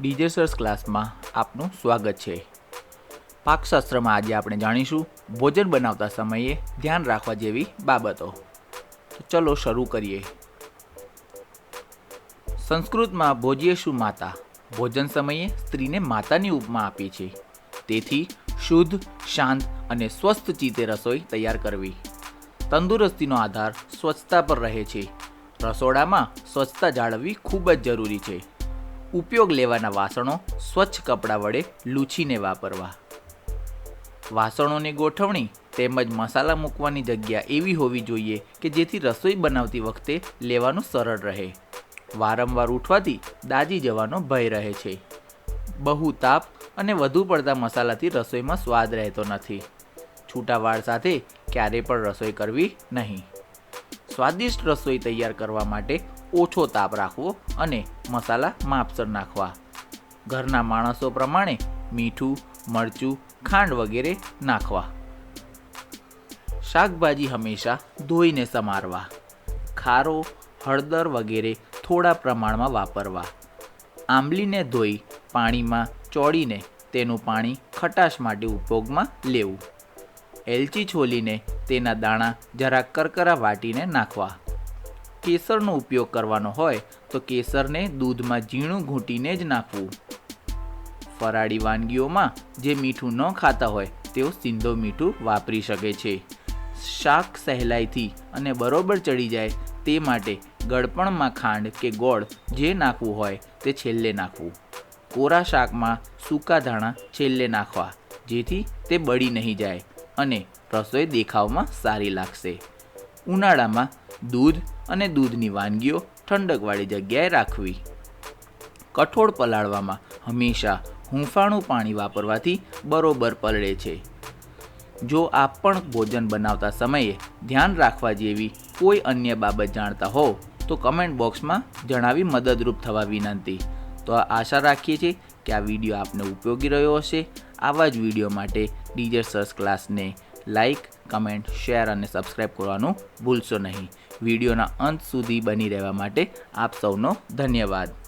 DJ સર્સ ક્લાસમાં આપનું સ્વાગત છે. પાકશાસ્ત્રમાં આજે આપણે જાણીશું ભોજન બનાવતા સમયે ધ્યાન રાખવા જેવી બાબતો. તો ચલો શરૂ કરીએ. સંસ્કૃતમાં ભોજ્યેશુ માતા? ભોજન સમયે સ્ત્રીને માતાની ઉપમા આપી છે. તેથી શુદ્ધ, શાંત અને સ્વસ્થ ચિત્તે રસોઈ તૈયાર કરવી. તંદુરસ્તીનો આધાર સ્વચ્છતા પર રહે છે. રસોડામાં સ્વચ્છતા જાળવવી ખૂબ જ જરૂરી છે. ઉપયોગ લેવાના વાસણો સ્વચ્છ કપડાં વડે લૂછીને વાપરવા. વાસણોની ગોઠવણી તેમજ મસાલા મૂકવાની જગ્યા એવી હોવી જોઈએ કે જેથી રસોઈ બનાવતી વખતે લેવાનું સરળ રહે. વારંવાર ઉઠવાથી દાજી જવાનો ભય રહે છે. બહુ તાપ અને વધુ પડતા મસાલાથી રસોઈમાં સ્વાદ રહેતો નથી. છૂટા વાળ સાથે ક્યારેય પણ રસોઈ કરવી નહીં. સ્વાદિષ્ટ રસોઈ તૈયાર કરવા માટે ઓછો તાપ રાખવો અને મસાલા માપસર નાખવા. ઘરના માણસો પ્રમાણે મીઠું, મરચું, ખાંડ વગેરે નાખવા. શાકભાજી હંમેશા ધોઈને સમારવા. ખારો, હળદર વગેરે થોડા પ્રમાણમાં વાપરવા. આંબલીને ધોઈ પાણીમાં ચોળીને તેનું પાણી ખટાશ માટે ઉપયોગમાં લેવું. એલચી છોલીને તેના દાણા જરા કરકરા વાટીને નાખવા. કેસરનો ઉપયોગ કરવાનો હોય, તો કેસરને દૂધમાં ઝીણું ઘૂંટીને જ નાખવું. ફરાળી વાનગીઓમાં જે મીઠું ન ખાતા હોય, તેઓ સિંધો મીઠું વાપરી શકે છે. શાક સહેલાઈથી અને બરોબર ચડી જાય, તે માટે ગળપણમાં ખાંડ કે ગોળ જે નાખવું હોય, તે છેલ્લે નાખવું. કોરા શાકમાં સૂકા ધાણા છેલ્લે નાખવા, જેથી તે બળી નહીં જાય અને રસોઈ દેખાવમાં સારી લાગશે. ઉનાળામાં દૂધ અને દૂધની વાનગીઓ ઠંડકવાળી જગ્યાએ રાખવી. કઠોળ પલાળવામાં હંમેશા હૂંફાણું પાણી વાપરવાથી બરોબર પલળે છે. જો આપ પણ ભોજન બનાવતા સમયે ધ્યાન રાખવા જેવી કોઈ અન્ય બાબત જાણતા હો, તો કમેન્ટ બોક્સમાં જણાવી મદદરૂપ થવા વિનંતી. તો આશા રાખીએ છીએ કે આ વીડિયો આપને ઉપયોગી રહ્યો હશે. આવા જ વીડિયો માટે ડીજે સર્સ ક્લાસને લાઇક કમેન્ટ, શેર અને સબસ્ક્રાઈબ કરવાનું ભૂલશો નહીં. વિડીયોના અંત સુધી બની રહેવા માટે આપ સૌનો ધન્યવાદ.